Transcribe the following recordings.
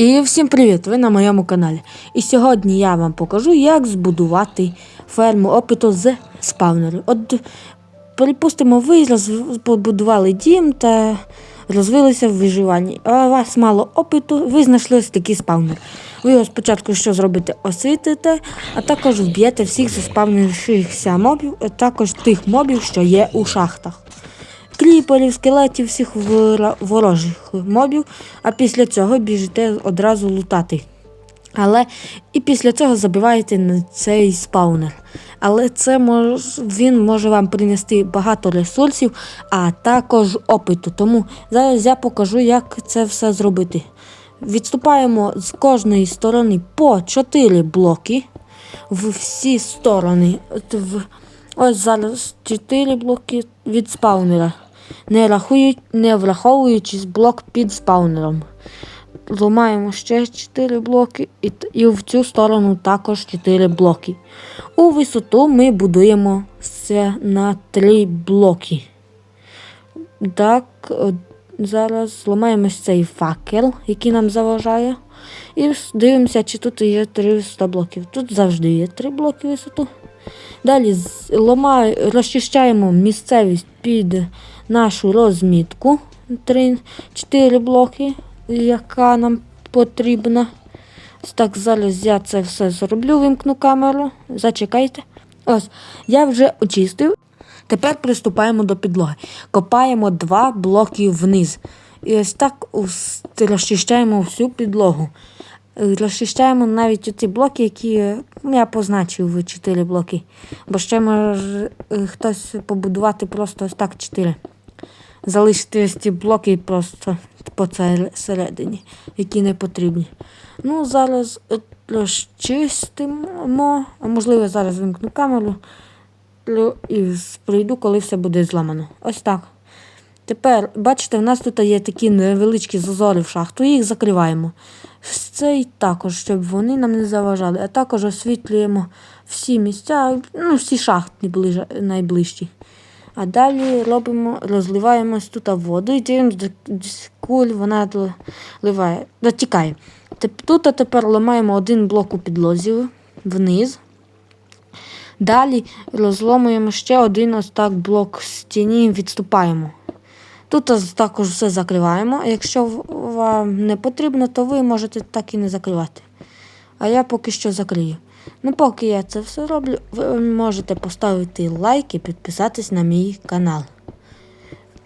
І всім привіт! Ви на моєму каналі. І сьогодні я вам покажу, як збудувати ферму опиту з спавнерів. От, припустимо, ви побудували дім та розвилися в виживанні. А у вас мало опиту, ви знайшли ось такий спавнер. Ви його спочатку що зробите? Освітите, а також вб'єте всіх заспавнившихся мобів, а також тих мобів, що є у шахтах кріперів, скелетів, всіх ворожих мобів, а після цього біжите одразу лутати. Але і після цього забиваєте на цей спаунер. Але це мож, він може вам принести багато ресурсів, а також опиту. Тому зараз я покажу, як це все зробити. Відступаємо з кожної сторони по 4 блоки в всі сторони. Ось зараз 4 блоки від спаунера, не, рахують, не враховуючи блок під спаунером. Ламаємо ще 4 блоки і, і в цю сторону також 4 блоки. У висоту ми будуємо це на 3 блоки. Так, зараз ламаємо ось цей факел, який нам заважає. І дивимося, чи тут є 300 блоків. Тут завжди є 3 блоки висоту. Далі розчищаємо місцевість під нашу розмітку 3-4 блоки, яка нам потрібна. Ось Так, зараз я це все зроблю, вимкну камеру. Зачекайте. Ось, я вже очистив. Тепер приступаємо до підлоги. Копаємо два блоки вниз. І ось так розчищаємо всю підлогу. Розчищаємо навіть ті блоки, які я позначив 4 блоки. Бо ще може е, хтось побудувати просто ось так 4. Залишити ось ці блоки просто по середині, які не потрібні. Ну, зараз е, розчистимо, а можливо, зараз вимкну камеру і прийду, коли все буде зламано. Ось так. Тепер, бачите, в нас тут є такі невеличкі зазори в шахту, їх закриваємо. Цей також, щоб вони нам не заважали, а також освітлюємо всі місця, ну, всі шахти найближчі. А далі робимо, розливаємо тут воду і дивимося, куль вона доливає, дотікає. Тут тепер ламаємо один блок у підлозі вниз. Далі розломуємо ще один ось так блок в стіні і відступаємо. Тут також все закриваємо. Якщо вам не потрібно, то ви можете так і не закривати. А я поки що закрию. Ну, поки я це все роблю, ви можете поставити лайк і підписатись на мій канал.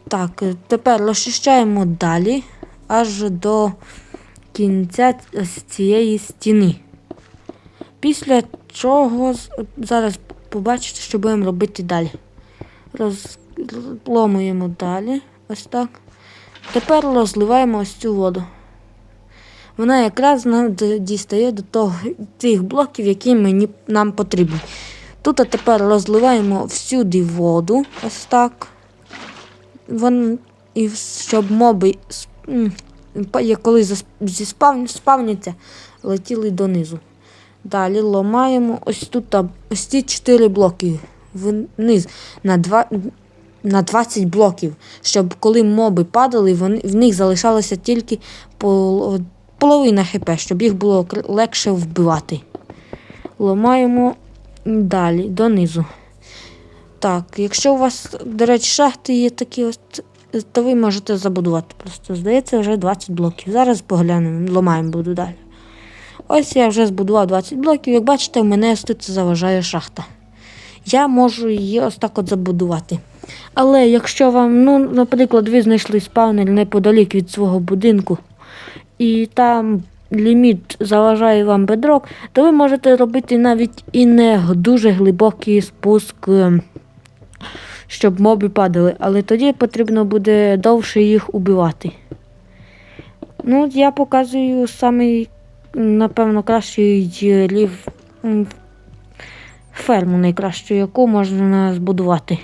Так, е, тепер розчищаємо далі аж до кінця ось цієї стіни. Після чого зараз побачите, що будемо робити далі. Розломуємо далі. Ось так. Тепер розливаємо ось цю воду. Вона якраз нам дістає до того, тих блоків, які мені, нам потрібні. Тут а тепер розливаємо всюди воду, ось так. Вон, і щоб моби, коли спавняться, летіли донизу. Далі ламаємо ось тут ось ці 4 блоки вниз на, два, на 20 блоків, щоб коли моби падали, вони, в них залишалося тільки пол, половина хп, щоб їх було легше вбивати. Ламаємо далі донизу. Так, якщо у вас, до речі, шахти є такі, ось, то ви можете забудувати. Просто здається, вже 20 блоків. Зараз поглянемо, ламаємо буду далі. Ось я вже збудував 20 блоків. Як бачите, в мене тут заважає шахта. Я можу її ось так от забудувати. Але якщо вам, ну, наприклад, ви знайшли спавнер неподалік від свого будинку, і там ліміт заважає вам бедрок, то ви можете робити навіть і не дуже глибокий спуск, ем, щоб моби падали, але тоді потрібно буде довше їх убивати. Ну, я показую самий, напевно, кращий рів м, ферму найкращу, яку можна збудувати.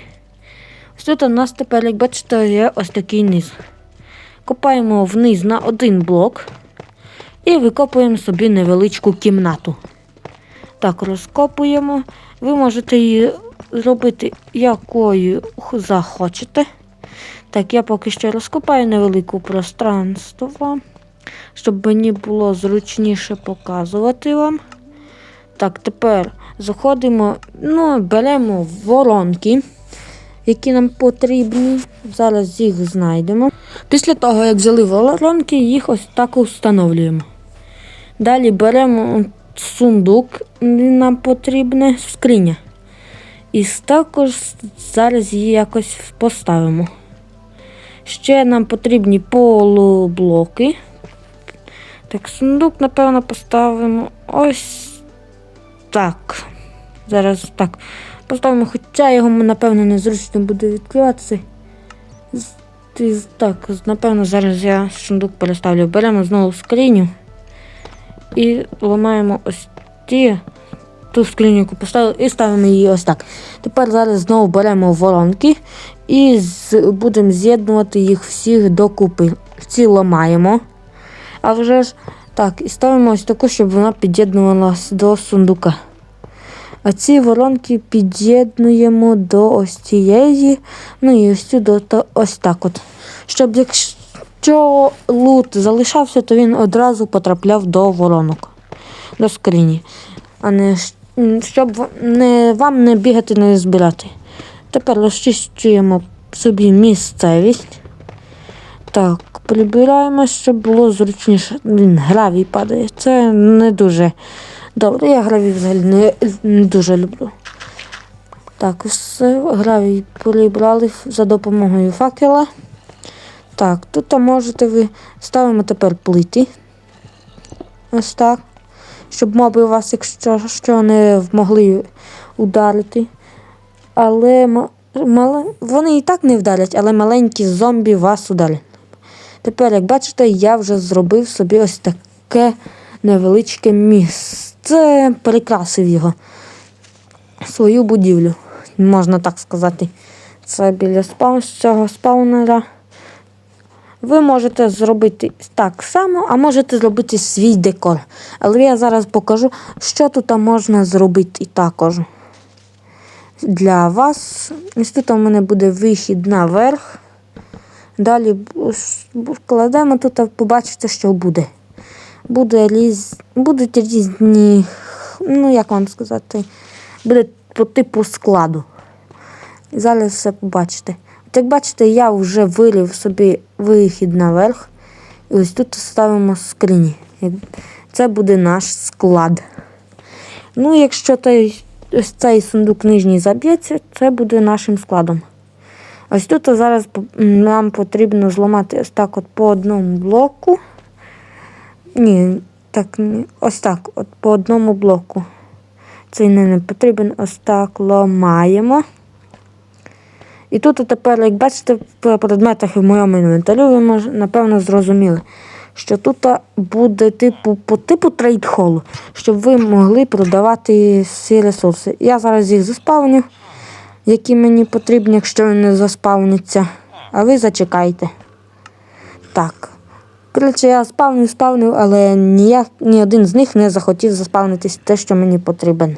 Ось тут у нас тепер, як бачите, є ось такий низ. Копаємо вниз на один блок і викопуємо собі невеличку кімнату. Так, розкопуємо. Ви можете її зробити якою захочете. Так, я поки що розкопаю невелику пространство. щоб мені було зручніше показувати вам. Так, тепер заходимо, ну, беремо воронки, які нам потрібні. Зараз їх знайдемо. Після того, як взяли воронки, їх ось так встановлюємо. Далі беремо сундук, нам потрібне, скриня. І також зараз її якось поставимо. Ще нам потрібні полублоки. Так, сундук, напевно, поставимо ось так. Зараз так. Поставимо, хоча його, напевно, незручно буде відкриватися. Так, напевно, зараз я сундук переставлю. Беремо знову скриню і ламаємо ось ті ту скриню, яку поставили, і ставимо її ось так. Тепер зараз знову беремо воронки і з- будемо з'єднувати їх всіх докупи. Ці ламаємо. А вже ж так, і ставимо ось таку, щоб вона під'єднувалася до сундука. А ці воронки під'єднуємо до ось цієї, ну і ось цю до ось так от. Щоб якщо лут залишався, то він одразу потрапляв до воронок, до скрині. А не щоб не, вам не бігати, не збирати. Тепер розчищуємо собі місцевість. Так, прибираємо, щоб було зручніше. Він гравій падає. Це не дуже добре. Я гравій взагалі не, не дуже люблю. Так, все, гравій прибрали за допомогою факела. Так, тут можете ви ставимо тепер плити. Ось так. Щоб моби вас, якщо що, не могли ударити. Але ма- мали- вони і так не вдарять, але маленькі зомбі вас ударять. Тепер, як бачите, я вже зробив собі ось таке невеличке місце. Перекрасив його. Свою будівлю, можна так сказати. Це біля спаун, цього спаунера. Ви можете зробити так само, а можете зробити свій декор. Але я зараз покажу, що тут можна зробити також. Для вас. Ось тут у мене буде вихід наверх. Далі вкладемо тут, побачите, що буде. Буде різ... Будуть різні, ну як вам сказати, буде по типу складу. І зараз все побачите. От як бачите, я вже вирів собі вихід наверх. І ось тут ставимо скрині. Це буде наш склад. Ну, якщо той, ось цей сундук нижній заб'ється, це буде нашим складом. Ось тут зараз нам потрібно зламати ось так от по одному блоку. Ні, так, ось так, от по одному блоку. Цей не, потрібен, ось так ламаємо. І тут тепер, як бачите, в предметах в моєму інвентарі, ви напевно зрозуміли, що тут буде типу по типу трейд-холу, щоб ви могли продавати всі ресурси. Я зараз їх заспавню, які мені потрібні, якщо вони заспавняться. А ви зачекайте. Так. Коротше, я спавнив, спавнив, але ніяк, ні один з них не захотів заспавнитись те, що мені потрібен.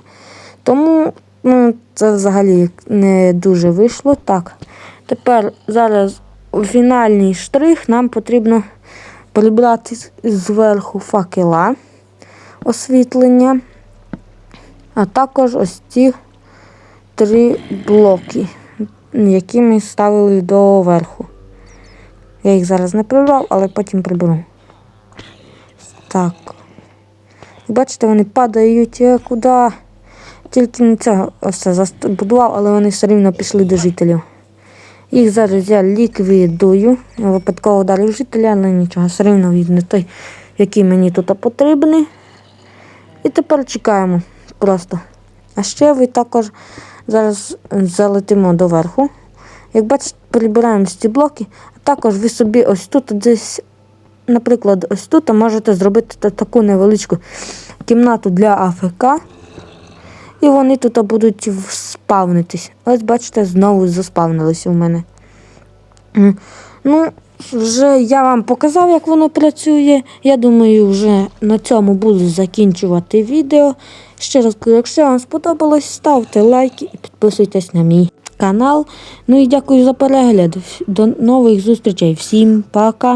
Тому ну, це взагалі не дуже вийшло. Так. Тепер зараз фінальний штрих нам потрібно прибрати зверху факела освітлення, а також ось ці три блоки, які ми ставили доверху. Я їх зараз не прибрав, але потім приберу. Так. Бачите, вони падають е, куди. Тільки не це все забудував, але вони все рівно пішли до жителів. Їх зараз я ліквідую. Випадково ударив жителя, але нічого, все рівно він не той, який мені тут потрібний. І тепер чекаємо просто. А ще ви також зараз залетимо доверху. Як бачите, прибираємо ці блоки, а також ви собі ось тут десь, наприклад, ось тут можете зробити таку невеличку кімнату для АФК. І вони тут будуть спавнитись. Ось бачите, знову заспавнилися у мене. Ну, вже я вам показав, як воно працює. Я думаю, вже на цьому буду закінчувати відео. Ще раз якщо вам сподобалось, ставте лайки і підписуйтесь на мій канал. Ну і дякую за перегляд. До нових зустрічей. Всім пока!